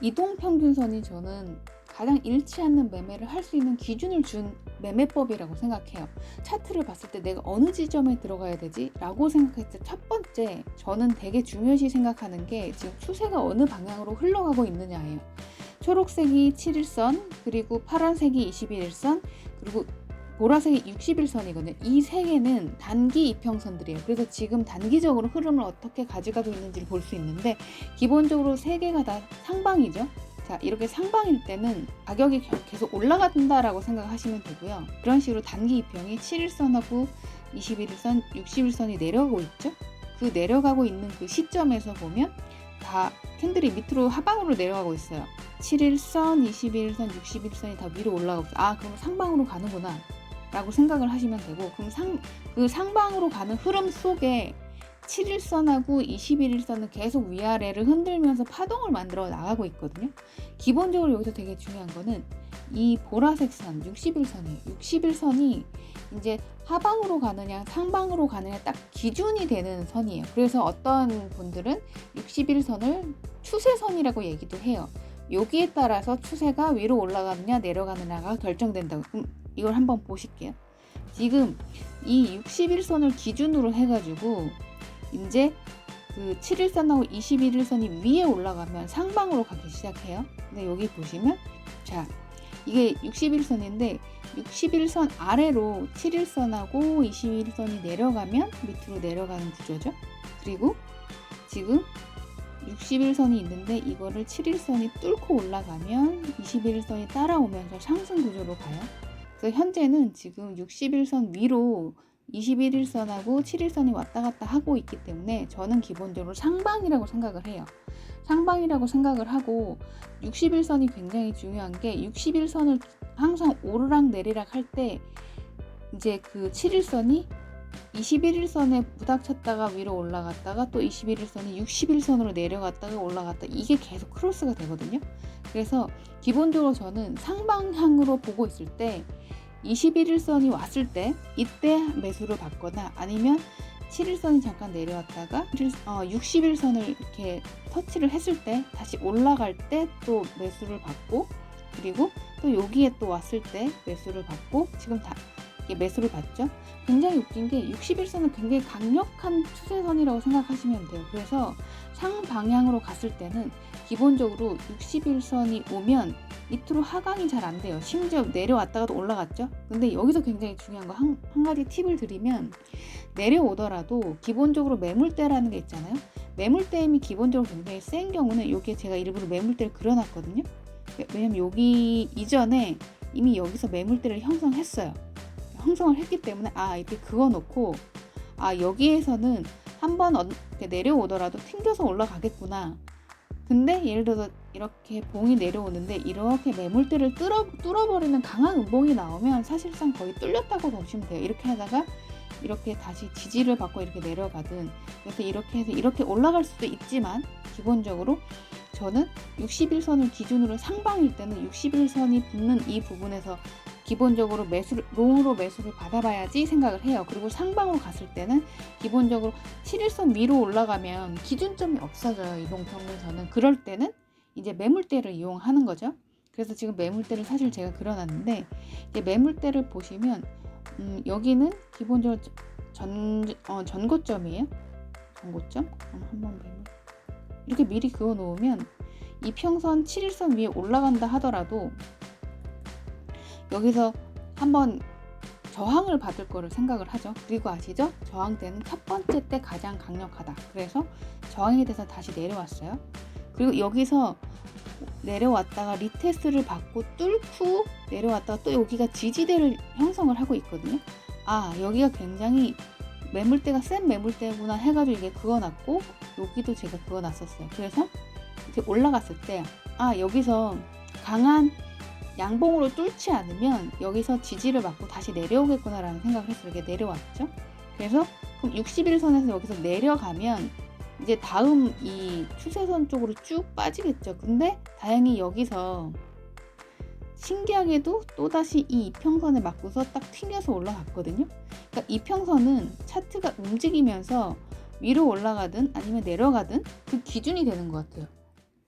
이동 평균선이 저는 가장 잃지 않는 매매를 할 수 있는 기준을 준 매매법이라고 생각해요. 차트를 봤을 때 내가 어느 지점에 들어가야 되지? 라고 생각했을 때 첫 번째, 저는 되게 중요시 생각하는 게 지금 추세가 어느 방향으로 흘러가고 있느냐예요. 초록색이 7일선, 그리고 파란색이 21일선, 그리고 보라색이 60일선이거든요. 이 세 개는 단기 이평선들이에요. 그래서 지금 단기적으로 흐름을 어떻게 가져가고 있는지를 볼 수 있는데 기본적으로 세 개가 다 상방이죠. 자, 이렇게 상방일 때는 가격이 겨- 계속 올라간다라고 생각하시면 되고요. 그런 식으로 단기 이평이 7일선하고 21일선, 60일선이 내려가고 있죠. 그 내려가고 있는 그 시점에서 보면 다 캔들이 밑으로 하방으로 내려가고 있어요. 7일선, 21일선, 60일선이 다 위로 올라가고 있어요. 아, 그럼 상방으로 가는구나. 라고 생각을 하시면 되고, 그럼 상, 그 상방으로 가는 흐름 속에 7일선하고 21일선은 계속 위아래를 흔들면서 파동을 만들어 나가고 있거든요. 기본적으로 여기서 되게 중요한 거는 이 보라색 선, 60일선이에요. 60일선이 이제 하방으로 가느냐, 상방으로 가느냐 딱 기준이 되는 선이에요. 그래서 어떤 분들은 61선을 추세선이라고 얘기도 해요. 여기에 따라서 추세가 위로 올라가느냐, 내려가느냐가 결정된다고. 이걸 한번 보실게요. 지금 이 61선을 기준으로 해가지고 이제 그 7일선하고 21일선이 위에 올라가면 상방으로 가기 시작해요. 근데 여기 보시면 자 이게 61선인데 61선 아래로 7일선하고 21일선이 내려가면 밑으로 내려가는 구조죠. 그리고 지금 61선이 있는데 이거를 7일선이 뚫고 올라가면 21일선이 따라오면서 상승 구조로 가요. 그래서 현재는 지금 61선 위로 21일선하고 7일선이 왔다 갔다 하고 있기 때문에 저는 기본적으로 상방이라고 생각을 해요. 상방이라고 생각을 하고 61선이 굉장히 중요한 게 61선을 항상 오르락 내리락 할 때 이제 그 7일선이 21일선에 부닥쳤다가 위로 올라갔다가 또 21일선이 60일선으로 내려갔다가 올라갔다 이게 계속 크로스가 되거든요. 그래서 기본적으로 저는 상방향으로 보고 있을 때 21일선이 왔을 때 이때 매수를 받거나 아니면 7일선이 잠깐 내려왔다가 60일선을 이렇게 터치를 했을 때 다시 올라갈 때 또 매수를 받고 그리고 또 여기에 또 왔을 때 매수를 받고 지금 다 매수를 받죠. 굉장히 웃긴 게 61선은 굉장히 강력한 추세선이라고 생각하시면 돼요. 그래서 상방향으로 갔을 때는 기본적으로 61선이 오면 밑으로 하강이 잘 안 돼요. 심지어 내려왔다가도 올라갔죠. 근데 여기서 굉장히 중요한 거한 한 가지 팁을 드리면 내려오더라도 기본적으로 매물대라는 게 있잖아요. 매물대 힘이 기본적으로 굉장히 센 경우는 여기에 제가 일부러 매물대를 그려놨거든요. 왜냐면 여기 이전에 이미 여기서 매물대를 형성했어요. 형성을 했기 때문에 아 이렇게 그어 놓고 아 여기에서는 한번 내려오더라도 튕겨서 올라가겠구나. 근데 예를 들어서 이렇게 봉이 내려오는데 이렇게 매물대를 뚫어, 뚫어버리는 강한 음봉이 나오면 사실상 거의 뚫렸다고 보시면 돼요. 이렇게 하다가 이렇게 다시 지지를 받고 이렇게 내려가든 그래서 이렇게 해서 이렇게 올라갈 수도 있지만 기본적으로 저는 61선을 기준으로 상방일 때는 61선이 붙는 이 부분에서 기본적으로 매수를 롱으로 매수를 받아봐야지 생각을 해요. 그리고 상방으로 갔을 때는 기본적으로 7일선 위로 올라가면 기준점이 없어져요. 이동 평균선은 그럴 때는 이제 매물대를 이용하는 거죠. 그래서 지금 매물대를 사실 제가 그려놨는데 이제 매물대를 보시면 음, 여기는 기본적으로 전 어, 전고점이에요. 전고점 한번 매물 이렇게 미리 그어 놓으면 이 평선 7일선 위에 올라간다 하더라도 여기서 한번 저항을 받을 거를 생각을 하죠. 그리고 아시죠? 저항 때는 첫 번째 때 가장 강력하다. 그래서 저항이 돼서 다시 내려왔어요. 그리고 여기서 내려왔다가 리테스트를 받고 뚫고 내려왔다가 또 여기가 지지대를 형성을 하고 있거든요. 아, 여기가 굉장히 매물대가 센 매물대구나 해가지고 이게 그어놨고 여기도 제가 그어놨었어요. 그래서 이렇게 올라갔을 때 아, 여기서 강한 양봉으로 뚫지 않으면 여기서 지지를 받고 다시 내려오겠구나라는 생각을 해서 이렇게 내려왔죠. 그래서 그럼 61선에서 여기서 내려가면 이제 다음 이 추세선 쪽으로 쭉 빠지겠죠. 근데 다행히 여기서 신기하게도 또다시 이 이평선에 맞고서 딱 튕겨서 올라갔거든요. 그러니까 이평선은 차트가 움직이면서 위로 올라가든 아니면 내려가든 그 기준이 되는 것 같아요.